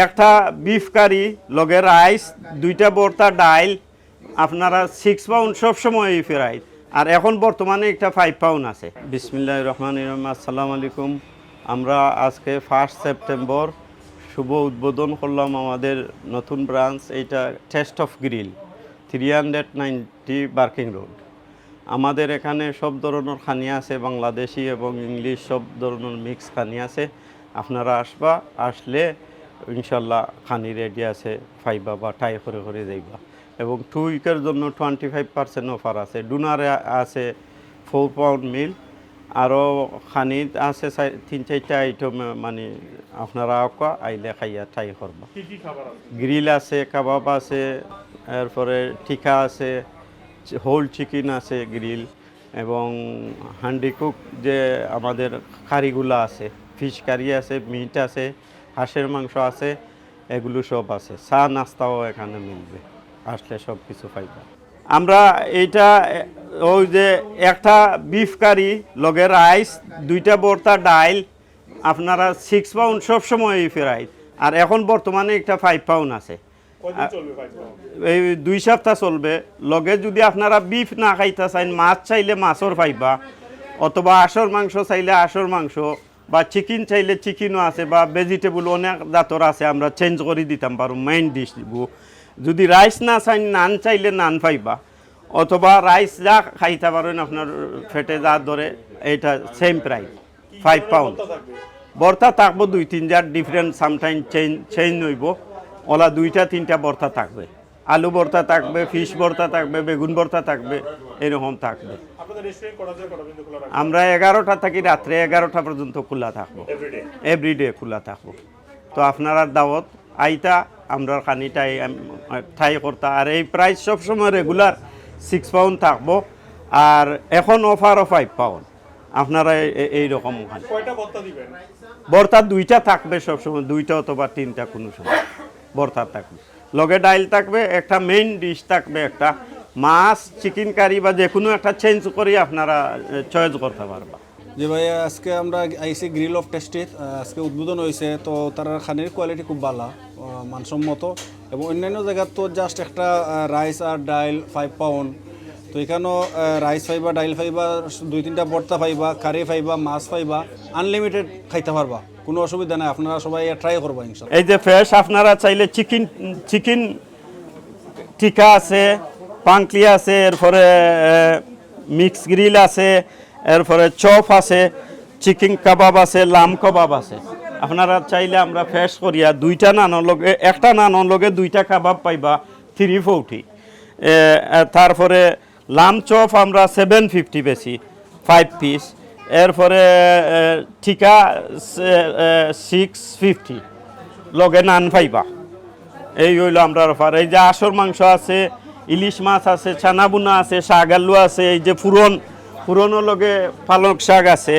একটা বিফ কারি লগে রাইস, দুইটা বর্তা ডাইল, আপনারা সিক্স পাউন্ড সবসময় ফেরাই। আর এখন বর্তমানে একটা ফাইভ পাউন্ড আছে। বিসমিল্লাহ রহমান রহিম, আসসালামু আলাইকুম। আমরা আজকে ফার্স্ট সেপ্টেম্বর শুভ উদ্বোধন করলাম আমাদের নতুন ব্রাঞ্চ এইটা Taste of Grill three hundred ninety Barking Road আমাদের এখানে সব ধরনের খানি আছে, বাংলাদেশি এবং ইংলিশ সব ধরনের মিক্স খানি আছে। আপনারা আসবা, আসলে ইনশাল্লাহ খানি রেডি আছে ফাইবা বা টাই করে করে যাইবা। এবং টু উইকের জন্য টোয়েন্টি ফাইভ পার্সেন্ট অফার আছে ডুনারে আছে ফোর পাউন্ড মিল আরও খানিত আছে তিন চারটা আইটেম মানে আপনারা আঁকা আইলে খাইয়া টাই করবা। গ্রিল আছে? কাবাব আছে এরপরে টিকা আছে হোল চিকেন আছে গ্রিল এবং হান্ডি কুক যে আমাদের কারিগুলো আছে ফিশ কারি আছে মিট আছে হাঁসের মাংস আছে এগুলো সব আছে। চা নাস্তাও এখানে মিলবে। আসলে সব কিছু পাইবা আমরা এইটা ওই যে একটা বিফ কারি লগে রাইস দুইটা বর্তা ডাইল আপনারা সিক্স পাউন্ড সব সবসময় ফেরাই আর এখন বর্তমানে একটা ফাইভ পাউন্ড আছে। এই দুই সপ্তাহ চলবে। লগে যদি আপনারা বিফ না খাইতে চাইন মাছ চাইলে মাছর পাইবা অথবা আঁশর মাংস চাইলে আঁশর মাংস বা চিকেন চাইলে চিকেনও আছে বা ভেজিটেবল অনেক জাতর আছে, আমরা চেঞ্জ করে দিতাম পারো মেইন ডিশ দিব যদি রাইস না চাইন নান চাইলে নান পাইবা। অথবা রাইস যা খাইতে পারেন আপনার ফেটে যা ধরে, এটা সেম প্রাইস ফাইভ পাউন্ড বর্তা থাকব দুই তিন jar different sometime change change হইব। ওলা দুইটা তিনটা বর্তা থাকবে। আলু ভর্তা থাকবে ফিশ ভর্তা থাকবে বেগুন ভর্তা থাকবে এরকম থাকবে। আমরা এগারোটা থাকি রাত্রে এগারোটা পর্যন্ত খোলা থাকব। এভরিডে খোলা থাকব। তো আপনারা দাওয়াত আইতা আমরা খানিটাই ঠাই করতা। আর এই প্রাইস সবসময় রেগুলার সিক্স পাউন্ড থাকব। আর এখন অফারও ফাইভ পাউন্ড আপনারা এইরকম বর্তা দুইটা থাকবে সবসময় দুইটা অথবা তিনটা কোনো সময়। বর্তা থাকবে। লগে ডাইল থাকবে, একটা মেইন ডিশ থাকবে, একটা মাছ চিকেন কারি বা যে কোনো একটা চেঞ্জ করে আপনারা চয়েস করতে পারবা। যে ভাই, আজকে আমরা আইসি গ্রিল অফ টেস্টের আজকে উদ্বোধন হয়েছে, তো তার খানির কোয়ালিটি খুব ভালো মানসম্মত। এবং অন্যান্য জায়গার তো জাস্ট একটা রাইস আর ডাইল ফাইভ পাউন্ড তো এখানেও রাইস পাইবা, ডাইল পাইবা, দুই তিনটা বর্তা পাইবা কারি পাইবা, মাছ পাইবা আনলিমিটেড খাইতে পারবা। কোনো অসুবিধা নাই, আপনারা সবাই ট্রাই করবা ইনশাল্লাহ এই যে ফ্রেশ আপনারা চাইলে চিকেন চিকেন টিকা আছে পাঙ্কলি আছে, এরপরে মিক্স গ্রিল আছে, এরপরে চপ আছে চিকেন কাবাব আছে লাম কাবাব আছে। আপনারা চাইলে আমরা ফ্রেশ করিয়া দুইটা নানোর লগে, একটা নানোর লগে দুইটা কাবাব পাইবা থ্রি ফোরটি তারপরে লাম চপ আমরা সেভেন ফিফটি বেশি ফাইভ পিস এরপরে ঠিকা সিক্স ফিফটি লগে নান পাইবা এই হইল আমরা অফার। এই যে আসর মাংস আছে, ইলিশ মাছ আছে ছানা বুনা আছে, শাক আলু আছে, এই যে ফুরন ফুরনের লগে পালক শাক আছে।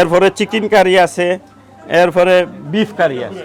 এরপরে চিকেন কারি আছে, এরপরে বিফ কারি আছে।